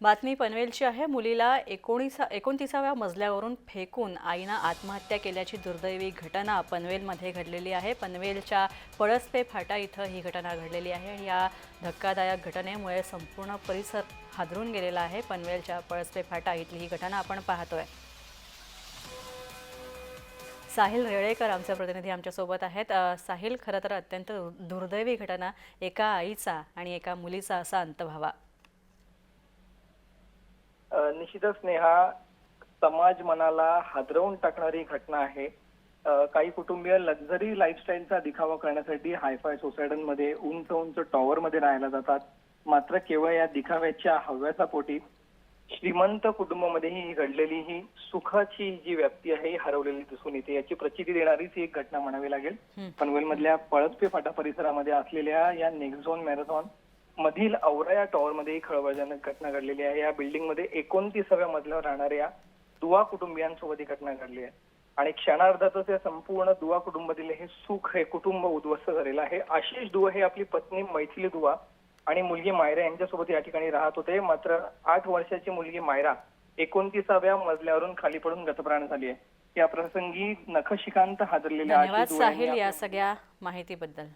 बातमी पनवेलची आहे. मुलीला एकोणीसा एकोणतीसाव्या मजल्यावरून फेकून आईनं आत्महत्या केल्याची दुर्दैवी घटना पनवेलमध्ये घडलेली आहे. पनवेलच्या पळसपे फाटा इथं ही घटना घडलेली आहे आणि या धक्कादायक घटनेमुळे संपूर्ण परिसर हादरून गेलेला आहे. पनवेलच्या पळसपे फाटा इथली ही घटना आपण पाहतोय. साहिल रेळेकर आमचे प्रतिनिधी आमच्यासोबत आहेत. साहिल खरं तर अत्यंत दुर्दैवी घटना. एका आईचा आणि एका मुलीचा असा अंत व्हावा निश्चितच नेहा समाज मनाला हादरवून टाकणारी घटना आहे. काही कुटुंबीय लक्झरी लाईफस्टाईलचा दिखावा करण्यासाठी हायफाय सोसायट्यांमध्ये उंच उंच टॉवर मध्ये राहायला जातात. मात्र केवळ या दिखाव्याच्या हव्याचा पोटी श्रीमंत कुटुंबामध्येही ही घडलेली ही सुखाची जी व्यक्ती आहे ही हरवलेली दिसून येते. याची प्रचिती देणारीच ही एक घटना म्हणावी लागेल. पनवेलमधल्या पळसपे फाटा परिसरामध्ये असलेल्या या नेक्झोन मॅरेथॉन मधील औरा या टॉवर मध्ये ही खळबळजनक घटना घडलेली आहे. या बिल्डिंगमध्ये एकोणतीसाव्या मजल्यावर राहणाऱ्या दुवा कुटुंबियांसोबत ही घटना घडली आहे. आणि क्षणार्धातच या संपूर्ण दुवा कुटुंबातील हे सुख हे कुटुंब उद्ध्वस्त झालेलं आहे. आशिष दुवा हे आपली पत्नी मैथिली दुवा आणि मुलगी मायरा यांच्यासोबत या ठिकाणी राहत होते. मात्र आठ वर्षाची मुलगी मायरा एकोणतीसाव्या मजल्यावरून खाली पडून गतप्राण झाली आहे. या प्रसंगी नखशिकांत हादरलेल्या साहिल या सगळ्या माहितीबद्दल.